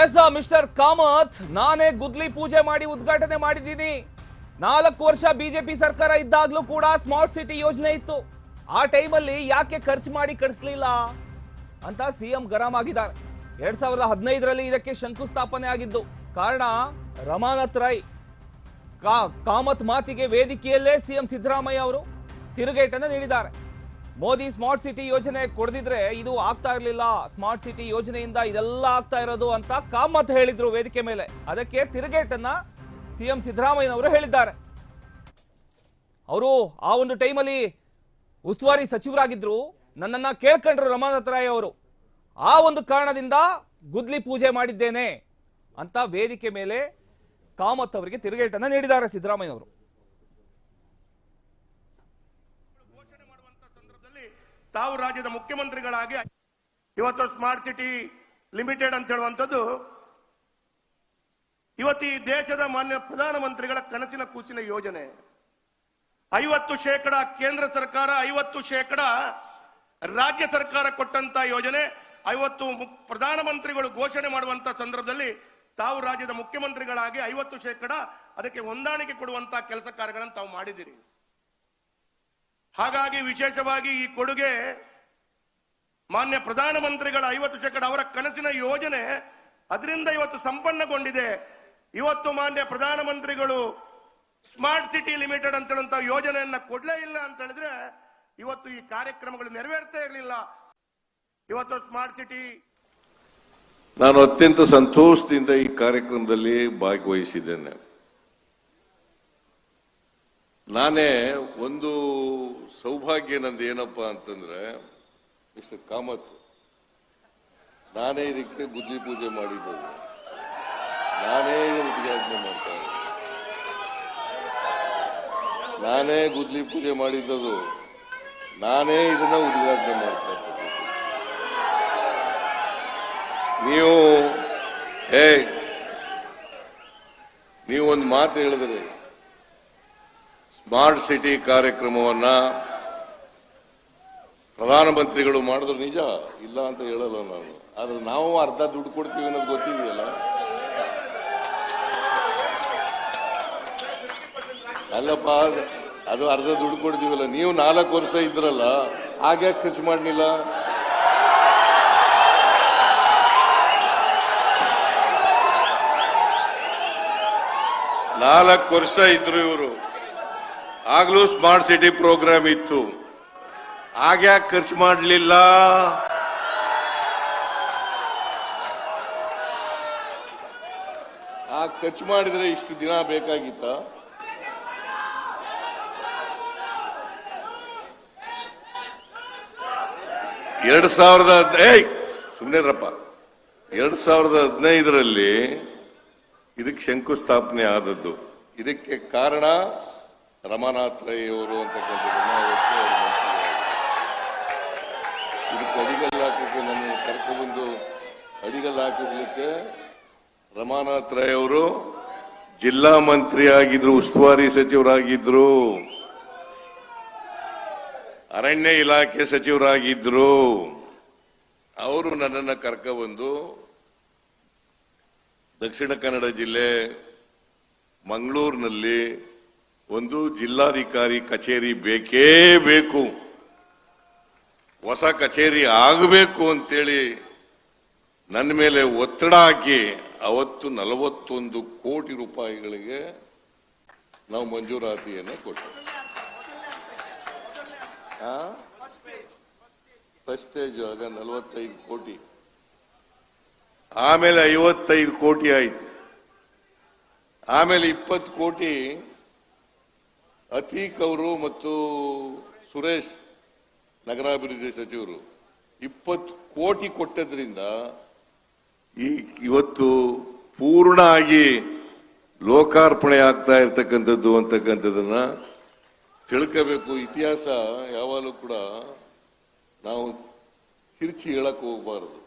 Yes mister Kamath, ನಾನೇ ಗುದ್ಲಿ ಪೂಜೆ ಮಾಡಿ ಉದ್ಘಾಟನೆ ಮಾಡಿದ್ದೀನಿ. ನಾಲ್ಕು ವರ್ಷ ಬಿಜೆಪಿ ಸರ್ಕಾರ ಇದ್ದಾಗ್ಲೂ ಕೂಡ ಸ್ಮಾರ್ಟ್ ಸಿಟಿ ಯೋಜನೆ ಇತ್ತು. ಆ ಟೈಮಲ್ಲಿ ಯಾಕೆ ಖರ್ಚು ಮಾಡಿ ಕಳಿಸ್ಲಿಲ್ಲ ಅಂತ ಸಿಎಂ ಗರಂ ಆಗಿದ್ದಾರೆ. ಎರಡ್ ಸಾವಿರದ ಹದಿನೈದರಲ್ಲಿ ಇದಕ್ಕೆ ಶಂಕುಸ್ಥಾಪನೆ ಆಗಿದ್ದು. ಕಾರಣ, ರಮಾನಾಥ್ ರೈ. ಕಾಮತ್ ಮಾತಿಗೆ ವೇದಿಕೆಯಲ್ಲೇ ಸಿಎಂ ಸಿದ್ದರಾಮಯ್ಯ ಅವರು ತಿರುಗೇಟನ್ನು ನೀಡಿದ್ದಾರೆ. ಮೋದಿ ಸ್ಮಾರ್ಟ್ ಸಿಟಿ ಯೋಜನೆ ಕೊಡದಿದ್ರೆ ಇದು ಆಗ್ತಾ ಇರಲಿಲ್ಲ. ಸ್ಮಾರ್ಟ್ ಸಿಟಿ ಯೋಜನೆಯಿಂದ ಇದೆಲ್ಲ ಆಗ್ತಾ ಇರೋದು ಅಂತ ಕಾಮತ್ ಹೇಳಿದ್ರು ವೇದಿಕೆ ಮೇಲೆ. ಅದಕ್ಕೆ ತಿರುಗೇಟನ್ನ ಸಿಎಂ ಸಿದ್ದರಾಮಯ್ಯನವರು ಹೇಳಿದ್ದಾರೆ. ಅವರು ಆ ಒಂದು ಟೈಮಲ್ಲಿ ಉಸ್ತುವಾರಿ ಸಚಿವರಾಗಿದ್ರು. ನನ್ನನ್ನ ಕೇಳ್ಕೊಂಡ್ರು ರಮಾನಾಥ ರಾಯ್ ಅವರು. ಆ ಒಂದು ಕಾರಣದಿಂದ ಗುದ್ಲಿ ಪೂಜೆ ಮಾಡಿದ್ದೇನೆ ಅಂತ ವೇದಿಕೆ ಮೇಲೆ ಕಾಮತ್ ಅವರಿಗೆ ತಿರುಗೇಟನ್ನ ನೀಡಿದ್ದಾರೆ ಸಿದ್ದರಾಮಯ್ಯನವರು ಘೋಷಣೆ ಮಾಡುವಂತ ಸಂದರ್ಭದಲ್ಲಿ ತಾವು ರಾಜ್ಯದ ಮುಖ್ಯಮಂತ್ರಿಗಳಾಗಿ ಇವತ್ತು ಸ್ಮಾರ್ಟ್ ಸಿಟಿ ಲಿಮಿಟೆಡ್ ಅಂತ ಹೇಳುವಂಥದ್ದು ಇವತ್ತು ಈ ದೇಶದ ಮಾನ್ಯ ಪ್ರಧಾನಮಂತ್ರಿಗಳ ಕನಸಿನ ಕೂಸಿನ ಯೋಜನೆ. ಐವತ್ತು ಶೇಕಡ ಕೇಂದ್ರ ಸರ್ಕಾರ, ಐವತ್ತು ಶೇಕಡ ರಾಜ್ಯ ಸರ್ಕಾರ ಕೊಟ್ಟಂತ ಯೋಜನೆ, ಐವತ್ತು ಪ್ರಧಾನಮಂತ್ರಿಗಳು ಘೋಷಣೆ ಮಾಡುವಂತ ಸಂದರ್ಭದಲ್ಲಿ ತಾವು ರಾಜ್ಯದ ಮುಖ್ಯಮಂತ್ರಿಗಳಾಗಿ ಐವತ್ತು ಶೇಕಡ ಅದಕ್ಕೆ ಹೊಂದಾಣಿಕೆ ಕೊಡುವಂತಹ ಕೆಲಸ ಕಾರ್ಯಗಳನ್ನು ತಾವು ಮಾಡಿದಿರಿ ಹಾಗಾಗಿ ವಿಶೇಷವಾಗಿ ಈ ಕೊಡುಗೆ ಮಾನ್ಯ ಪ್ರಧಾನಮಂತ್ರಿಗಳ ಐವತ್ತು ಶೇಕಡ ಅವರ ಕನಸಿನ ಯೋಜನೆ ಅದರಿಂದ ಇವತ್ತು ಸಂಪನ್ನಗೊಂಡಿದೆ. ಇವತ್ತು ಮಾನ್ಯ ಪ್ರಧಾನಮಂತ್ರಿಗಳು ಸ್ಮಾರ್ಟ್ ಸಿಟಿ ಲಿಮಿಟೆಡ್ ಅಂತ ಯೋಜನೆಯನ್ನ ಕೊಡ್ಲೇ ಇಲ್ಲ ಅಂತ ಹೇಳಿದ್ರೆ ಇವತ್ತು ಈ ಕಾರ್ಯಕ್ರಮಗಳು ನೆರವೇರ್ತಾ ಇರಲಿಲ್ಲ. ಇವತ್ತು ಸ್ಮಾರ್ಟ್ ಸಿಟಿ ನಾನು ಅತ್ಯಂತ ಸಂತೋಷದಿಂದ ಈ ಕಾರ್ಯಕ್ರಮದಲ್ಲಿ ಭಾಗವಹಿಸಿದ್ದೇನೆ. ನಾನೇ ಒಂದು ಸೌಭಾಗ್ಯ ನಂದು ಏನಪ್ಪ ಅಂತಂದ್ರೆ ಇಷ್ಟು ಕಾಮತ್, ನಾನೇ ಇದಕ್ಕೆ ಬುದ್ಧಿ ಪೂಜೆ ಮಾಡಿದ್ದೇನೆ. ನಾನೇ ಉದ್ಘಾಟನೆ ಮಾಡ್ತಾ ನಾನೇ ಗುದ್ಲಿ ಪೂಜೆ ಮಾಡಿದ್ದದು, ನಾನೇ ಇದನ್ನ ಉದ್ಘಾಟನೆ ಮಾಡ್ತಾ ನೀವು, ಹೇ ನೀವು ಒಂದು ಮಾತು ಹೇಳಿದ್ರಿ, ಸ್ಮಾರ್ಟ್ ಸಿಟಿ ಕಾರ್ಯಕ್ರಮವನ್ನ ಪ್ರಧಾನಮಂತ್ರಿಗಳು ಮಾಡಿದ್ರು ನಿಜ, ಇಲ್ಲ ಅಂತ ಹೇಳಲ್ಲ ನಾನು. ಆದ್ರೆ ನಾವು ಅರ್ಧ ದುಡ್ಡು ಕೊಡ್ತೀವಿ ಅನ್ನೋದು ಗೊತ್ತಿದೆಯಲ್ಲ? ಅಲ್ಲಪ್ಪ, ಅದು ಅರ್ಧ ದುಡ್ಡು ಕೊಡ್ತೀವಲ್ಲ, ನೀವು ನಾಲ್ಕು ವರ್ಷ ಇದ್ರಲ್ಲ, ಹಾಗೆ ಖರ್ಚು ಮಾಡಲಿಲ್ಲ? ನಾಲ್ಕು ವರ್ಷ ಇದ್ರು ಇವರು. ಆಗ್ಲೂ ಸ್ಮಾರ್ಟ್ ಸಿಟಿ ಪ್ರೋಗ್ರಾಮ್ ಇತ್ತು. ಆಗ್ಯಾಕೆ ಖರ್ಚು ಮಾಡಲಿಲ್ಲ. ಆ ಖರ್ಚು ಮಾಡಿದ್ರೆ ಇಷ್ಟು ದಿನ ಬೇಕಾಗಿತ್ತ? ಎರಡ್ ಸಾವಿರದ ಏಯ್ ಸುಮ್ಮನೆರಪ್ಪ ಎರಡ್ ಸಾವಿರದ ಹದಿನೈದರಲ್ಲಿ ಇದಕ್ಕೆ ಶಂಕುಸ್ಥಾಪನೆ ಆದದ್ದು. ಇದಕ್ಕೆ ಕಾರಣ ರಮಾನಾಥ್ ರೈ ಅವರು ಅಂತಕ್ಕಂಥದ್ದನ್ನ. ಇದಕ್ಕೆ ಅಡಿಗಲ್ಲು ಹಾಕಕ್ಕೆ ನನ್ನ ಕರ್ಕೊಂಡ್ಬಂದು ಅಡಿಗಲ್ಲು ಹಾಕಿರ್ಲಿಕ್ಕೆ ರಮಾನಾಥ್ ರಾಯ್ ಅವರು ಜಿಲ್ಲಾ ಮಂತ್ರಿ ಆಗಿದ್ರು ಉಸ್ತುವಾರಿ ಸಚಿವರಾಗಿದ್ರು, ಅರಣ್ಯ ಇಲಾಖೆ ಸಚಿವರಾಗಿದ್ರು. ಅವರು ನನ್ನನ್ನು ಬಂದು ದಕ್ಷಿಣ ಕನ್ನಡ ಜಿಲ್ಲೆ ಮಂಗಳೂರಿನಲ್ಲಿ ಒಂದು ಜಿಲ್ಲಾಧಿಕಾರಿ ಕಚೇರಿ ಬೇಕೇ ಬೇಕು. ಹೊಸ ಕಚೇರಿ ಆಗಬೇಕು ಅಂತೇಳಿ ನನ್ನ ಮೇಲೆ ಒತ್ತಡ ಹಾಕಿ ಅವತ್ತು ನಲವತ್ತೊಂದು ಕೋಟಿ ರೂಪಾಯಿಗಳಿಗೆ ನಾವು ಮಂಜೂರಾತಿಯನ್ನು ಕೊಟ್ಟೆವು ಫಸ್ಟ್ ಸ್ಟೇಜ್ ಆಗ ನಲವತ್ತೈದು ಕೋಟಿ. ಆಮೇಲೆ ಐವತ್ತೈದು ಕೋಟಿ ಆಯ್ತು. ಆಮೇಲೆ ಇಪ್ಪತ್ತು ಕೋಟಿ ಅತೀಕ್ ಅವರು ಮತ್ತು ಸುರೇಶ್ ನಗರಾಭಿವೃದ್ಧಿ ಸಚಿವರು ಇಪ್ಪತ್ತು ಕೋಟಿ ಕೊಟ್ಟದ್ರಿಂದ ಈ ಇವತ್ತು ಪೂರ್ಣ ಆಗಿ ಲೋಕಾರ್ಪಣೆ ಆಗ್ತಾ ಇರ್ತಕ್ಕಂಥದ್ದು ಅಂತಕ್ಕಂಥದ್ದನ್ನ ತಿಳ್ಕೋಬೇಕು. ಇತಿಹಾಸ ಯಾವಾಗಲೂ ಕೂಡ ನಾವು ತಿರುಚಿ ಹೇಳಕ್ ಹೋಗಬಾರದು.